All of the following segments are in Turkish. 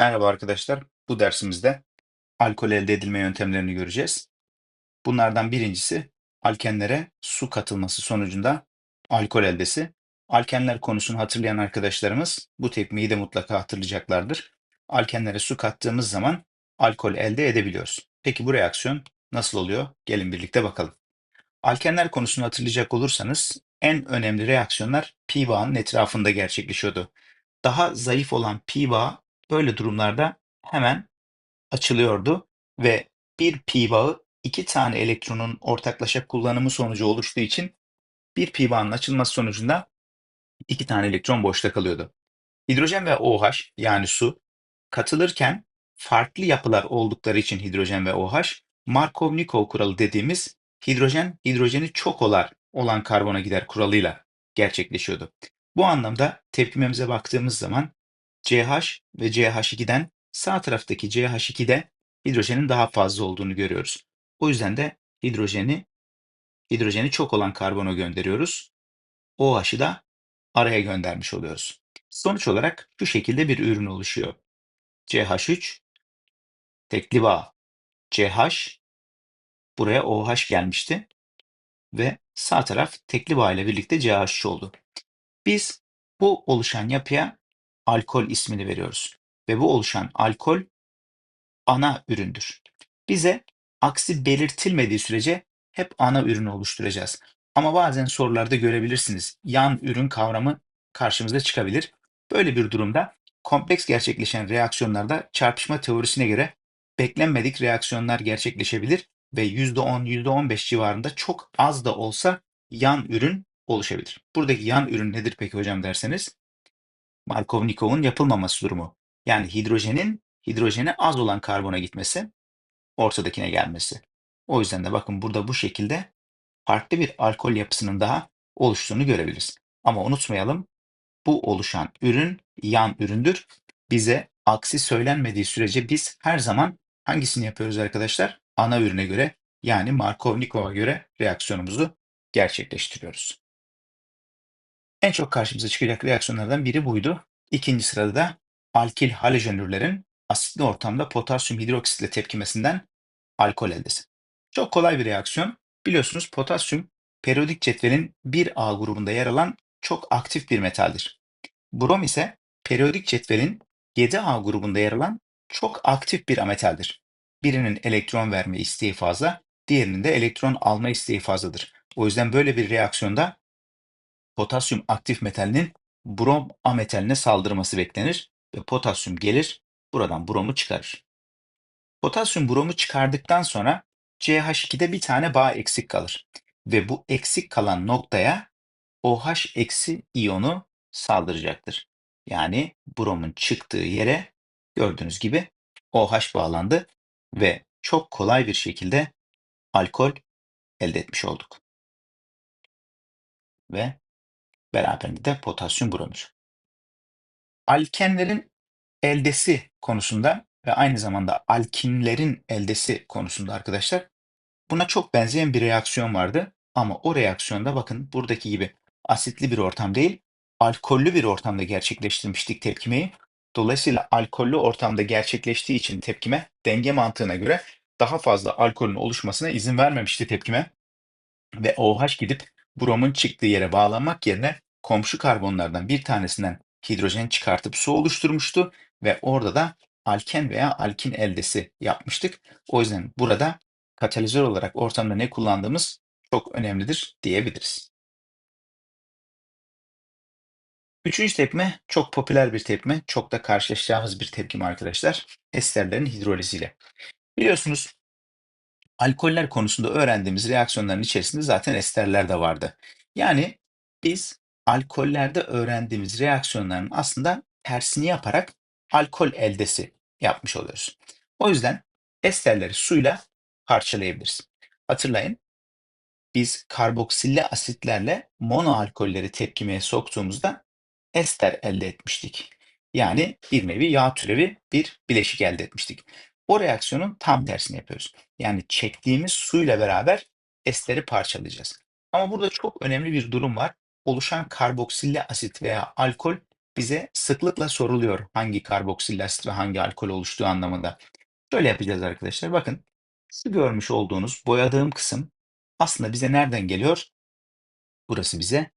Merhaba arkadaşlar. Bu dersimizde alkol elde edilme yöntemlerini göreceğiz. Bunlardan birincisi alkenlere su katılması sonucunda alkol eldesi. Alkenler konusunu hatırlayan arkadaşlarımız bu tekniği de mutlaka hatırlayacaklardır. Alkenlere su kattığımız zaman alkol elde edebiliyoruz. Peki bu reaksiyon nasıl oluyor? Gelin birlikte bakalım. Alkenler konusunu hatırlayacak olursanız en önemli reaksiyonlar pi bağının etrafında gerçekleşiyordu. Daha zayıf olan pi bağı böyle durumlarda hemen açılıyordu ve bir pi bağı iki tane elektronun ortaklaşa kullanımı sonucu oluştuğu için bir pi bağının açılması sonucunda iki tane elektron boşta kalıyordu. Hidrojen ve OH yani su katılırken farklı yapılar oldukları için hidrojen ve OH Markov-Nikov kuralı dediğimiz hidrojen hidrojeni çok olar olan karbona gider kuralıyla gerçekleşiyordu. Bu anlamda tepkimemize baktığımız zaman CH ve CH2'den sağ taraftaki CH2'de hidrojenin daha fazla olduğunu görüyoruz. O yüzden de hidrojeni hidrojeni çok olan karbona gönderiyoruz. OH'ı da araya göndermiş oluyoruz. Sonuç olarak şu şekilde bir ürün oluşuyor. CH3 tekli bağ CH buraya OH gelmişti ve sağ taraf tekli bağ ile birlikte CH3 oldu. Biz bu oluşan yapıya alkol ismini veriyoruz ve bu oluşan alkol ana üründür. Bize aksi belirtilmediği sürece hep ana ürünü oluşturacağız. Ama bazen sorularda görebilirsiniz. Yan ürün kavramı karşımıza çıkabilir. Böyle bir durumda kompleks gerçekleşen reaksiyonlarda çarpışma teorisine göre beklenmedik reaksiyonlar gerçekleşebilir ve %10, %15 civarında çok az da olsa yan ürün oluşabilir. Buradaki yan ürün nedir peki hocam derseniz? Markov-Nikov'un yapılmaması durumu. Yani hidrojenin hidrojene az olan karbona gitmesi, ortadakine gelmesi. O yüzden de bakın burada bu şekilde farklı bir alkol yapısının daha oluştuğunu görebiliriz. Ama unutmayalım bu oluşan ürün yan üründür. Bize aksi söylenmediği sürece biz her zaman hangisini yapıyoruz arkadaşlar? Ana ürüne göre yani Markov-Nikov'a göre reaksiyonumuzu gerçekleştiriyoruz. En çok karşımıza çıkacak reaksiyonlardan biri buydu. İkinci sırada da alkil halojenürlerin asitli ortamda potasyum hidroksit ile tepkimesinden alkol eldesi. Çok kolay bir reaksiyon. Biliyorsunuz potasyum periyodik cetvelin 1A grubunda yer alan çok aktif bir metaldir. Brom ise periyodik cetvelin 7A grubunda yer alan çok aktif bir ametaldir. Birinin elektron verme isteği fazla, diğerinin de elektron alma isteği fazladır. O yüzden böyle bir reaksiyonda potasyum aktif metalinin brom ametaline saldırması beklenir ve potasyum gelir buradan bromu çıkarır. Potasyum bromu çıkardıktan sonra CH2'de bir tane bağ eksik kalır ve bu eksik kalan noktaya OH eksi iyonu saldıracaktır. Yani bromun çıktığı yere gördüğünüz gibi OH bağlandı ve çok kolay bir şekilde alkol elde etmiş olduk. Ve beraberinde de potasyum bromür. Alkenlerin eldesi konusunda ve aynı zamanda alkinlerin eldesi konusunda arkadaşlar buna çok benzeyen bir reaksiyon vardı. Ama o reaksiyonda bakın buradaki gibi asitli bir ortam değil, alkollü bir ortamda gerçekleştirmiştik tepkimeyi. Dolayısıyla alkollü ortamda gerçekleştiği için tepkime denge mantığına göre daha fazla alkolün oluşmasına izin vermemişti tepkime. Ve OH gidip bromun çıktığı yere bağlanmak yerine komşu karbonlardan bir tanesinden hidrojen çıkartıp su oluşturmuştu ve orada da alken veya alkin eldesi yapmıştık. O yüzden burada katalizör olarak ortamda ne kullandığımız çok önemlidir diyebiliriz. Üçüncü tepkime çok popüler bir tepkime, çok da karşılaşacağımız bir tepkime arkadaşlar. Esterlerin hidroliziyle. Biliyorsunuz alkoller konusunda öğrendiğimiz reaksiyonların içerisinde zaten esterler de vardı. Yani biz alkollerde öğrendiğimiz reaksiyonların aslında tersini yaparak alkol eldesi yapmış oluyoruz. O yüzden esterleri suyla parçalayabiliriz. Hatırlayın biz karboksilli asitlerle monoalkolleri tepkimeye soktuğumuzda ester elde etmiştik. Yani bir nevi yağ türevi bir bileşik elde etmiştik. O reaksiyonun tam tersini yapıyoruz. Yani çektiğimiz suyla beraber esteri parçalayacağız. Ama burada çok önemli bir durum var. Oluşan karboksilli asit veya alkol bize sıklıkla soruluyor hangi karboksil asit ve hangi alkol oluştuğu anlamında. Şöyle yapacağız arkadaşlar. Bakın şu görmüş olduğunuz boyadığım kısım aslında bize nereden geliyor? Burası bize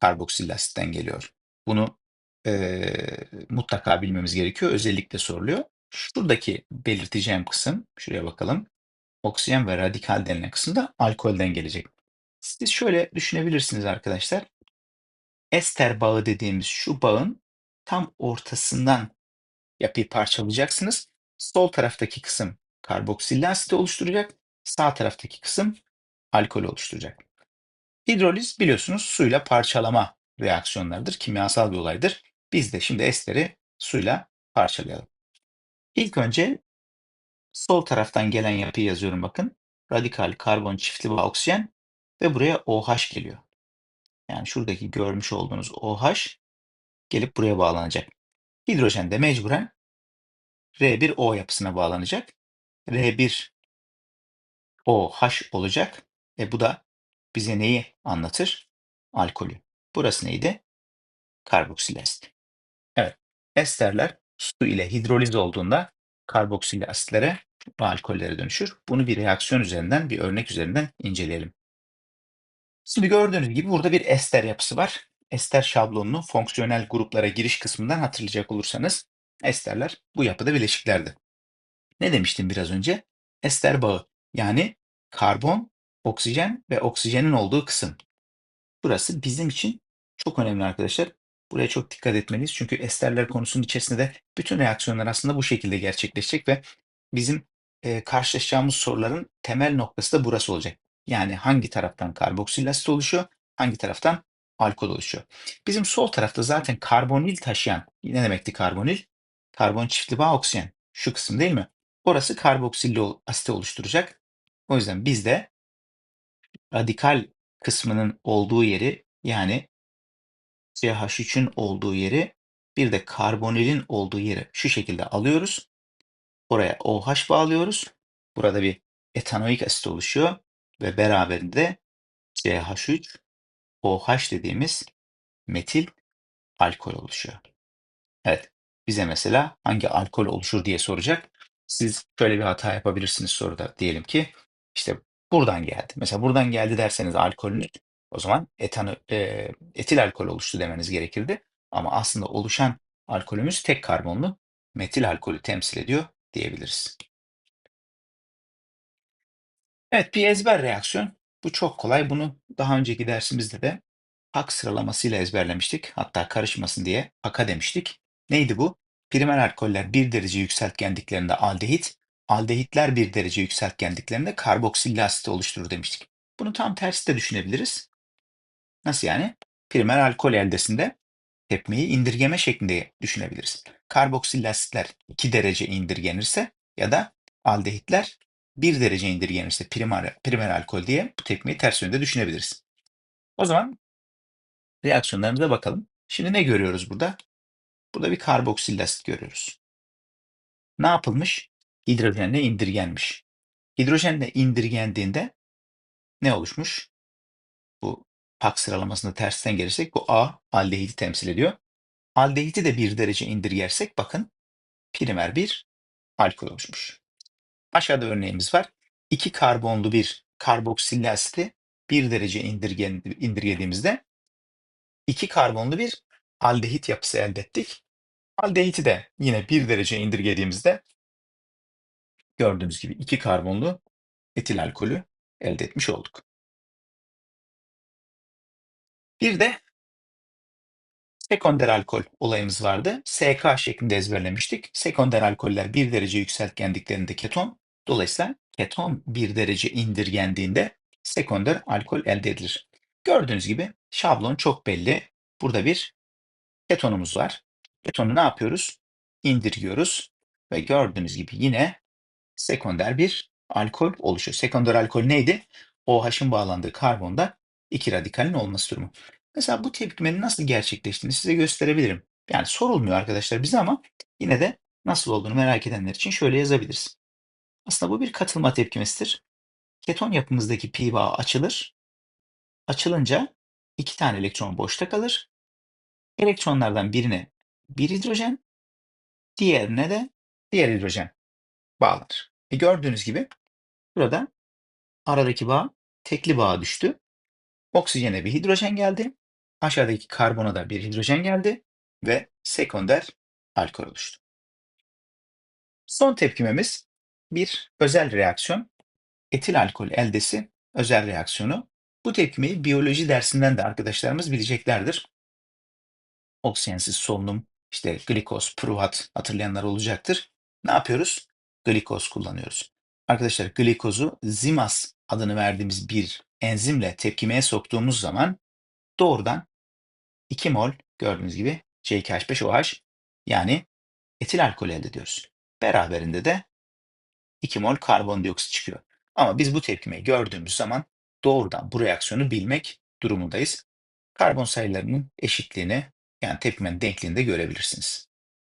karboksil asitten geliyor. Bunu eee, mutlaka bilmemiz gerekiyor. Özellikle soruluyor. Şuradaki belirteceğim kısım, şuraya bakalım. Oksijen ve radikal denilen kısım da alkolden gelecek. Siz şöyle düşünebilirsiniz arkadaşlar. Ester bağı dediğimiz şu bağın tam ortasından yapıyı parçalayacaksınız. Sol taraftaki kısım karboksil asiti oluşturacak. Sağ taraftaki kısım alkol oluşturacak. Hidroliz biliyorsunuz suyla parçalama reaksiyonlarıdır. Kimyasal bir olaydır. Biz de şimdi esteri suyla parçalayalım. İlk önce sol taraftan gelen yapıyı yazıyorum bakın. Radikal karbon çiftli bağ oksijen ve buraya OH geliyor. Yani şuradaki görmüş olduğunuz OH gelip buraya bağlanacak. Hidrojen de mecburen R1O yapısına bağlanacak. R1 OH olacak. E bu da bize neyi anlatır? Alkolü. Burası neydi? Karboksil asit. Evet. Esterler su ile hidroliz olduğunda karboksil asitlere ve alkollere dönüşür. Bunu bir reaksiyon üzerinden, bir örnek üzerinden inceleyelim. Şimdi gördüğünüz gibi burada bir ester yapısı var. Ester şablonunu fonksiyonel gruplara giriş kısmından hatırlayacak olursanız esterler bu yapıda bileşiklerdi. Ne demiştim biraz önce? Ester bağı yani karbon, oksijen ve oksijenin olduğu kısım. Burası bizim için çok önemli arkadaşlar. Buraya çok dikkat etmeliyiz. Çünkü esterler konusunun içerisinde de bütün reaksiyonlar aslında bu şekilde gerçekleşecek ve bizim e, karşılaşacağımız soruların temel noktası da burası olacak. Yani hangi taraftan karboksil asit oluşuyor, hangi taraftan alkol oluşuyor. Bizim sol tarafta zaten karbonil taşıyan, ne demekti karbonil? Karbon çiftli bağ oksijen. Şu kısım değil mi? Orası karboksilli asit oluşturacak. O yüzden biz de radikal kısmının olduğu yeri yani CH3'ün olduğu yeri bir de karbonilin olduğu yeri şu şekilde alıyoruz. Oraya OH bağlıyoruz. Burada bir etanoik asit oluşuyor ve beraberinde CH3 OH dediğimiz metil alkol oluşuyor. Evet, bize mesela hangi alkol oluşur diye soracak. Siz şöyle bir hata yapabilirsiniz soruda. Diyelim ki işte buradan geldi. Mesela buradan geldi derseniz alkolün o zaman etanol, e, etil alkol oluştu demeniz gerekirdi. Ama aslında oluşan alkolümüz tek karbonlu metil alkolü temsil ediyor diyebiliriz. Evet bir ezber reaksiyon. Bu çok kolay. Bunu daha önceki dersimizde de hak sıralamasıyla ezberlemiştik. Hatta karışmasın diye haka demiştik. Neydi bu? Primer alkoller bir derece yükseltgendiklerinde aldehit, aldehitler bir derece yükseltgendiklerinde karboksilli asit oluşturur demiştik. Bunu tam tersi de düşünebiliriz. Nasıl yani? Primer alkol eldesinde tepmeyi indirgeme şeklinde düşünebiliriz. Karboksil asitler 2 derece indirgenirse ya da aldehitler 1 derece indirgenirse primer, primer alkol diye bu tepmeyi ters yönde düşünebiliriz. O zaman reaksiyonlarımıza bakalım. Şimdi ne görüyoruz burada? Burada bir karboksil asit görüyoruz. Ne yapılmış? Hidrojenle indirgenmiş. Hidrojenle indirgendiğinde ne oluşmuş? Bu pak sıralamasında tersten gelirsek bu A aldehidi temsil ediyor. Aldehidi de bir derece indirgersek bakın primer bir alkol oluşmuş. Aşağıda örneğimiz var. İki karbonlu bir karboksilli asiti bir derece indirgen, indirgediğimizde iki karbonlu bir aldehit yapısı elde ettik. Aldehiti de yine bir derece indirgediğimizde gördüğünüz gibi iki karbonlu etil alkolü elde etmiş olduk. Bir de sekonder alkol olayımız vardı. SK şeklinde ezberlemiştik. Sekonder alkoller bir derece yükseltgendiklerinde keton, dolayısıyla keton bir derece indirgendiğinde sekonder alkol elde edilir. Gördüğünüz gibi şablon çok belli. Burada bir ketonumuz var. Ketonu ne yapıyoruz? İndirgiyoruz ve gördüğünüz gibi yine sekonder bir alkol oluşuyor. Sekonder alkol neydi? OH'ın bağlandığı karbonda iki radikalin olması durumu. Mesela bu tepkimenin nasıl gerçekleştiğini size gösterebilirim. Yani sorulmuyor arkadaşlar bize ama yine de nasıl olduğunu merak edenler için şöyle yazabiliriz. Aslında bu bir katılma tepkimesidir. Keton yapımızdaki pi bağı açılır. Açılınca iki tane elektron boşta kalır. Elektronlardan birine bir hidrojen, diğerine de diğer hidrojen bağlanır. E gördüğünüz gibi burada aradaki bağ tekli bağa düştü. Oksijene bir hidrojen geldi. Aşağıdaki karbona da bir hidrojen geldi ve sekonder alkol oluştu. Son tepkimemiz bir özel reaksiyon. Etil alkol eldesi özel reaksiyonu. Bu tepkimeyi biyoloji dersinden de arkadaşlarımız bileceklerdir. Oksijensiz solunum, işte glikoz, pruvat hatırlayanlar olacaktır. Ne yapıyoruz? Glikoz kullanıyoruz. Arkadaşlar glikozu zimaz adını verdiğimiz bir enzimle tepkimeye soktuğumuz zaman doğrudan 2 mol gördüğünüz gibi C2H5OH yani etil alkol elde ediyoruz. Beraberinde de 2 mol karbondioksit çıkıyor. Ama biz bu tepkimeyi gördüğümüz zaman doğrudan bu reaksiyonu bilmek durumundayız. Karbon sayılarının eşitliğini yani tepkimenin denkliğini de görebilirsiniz.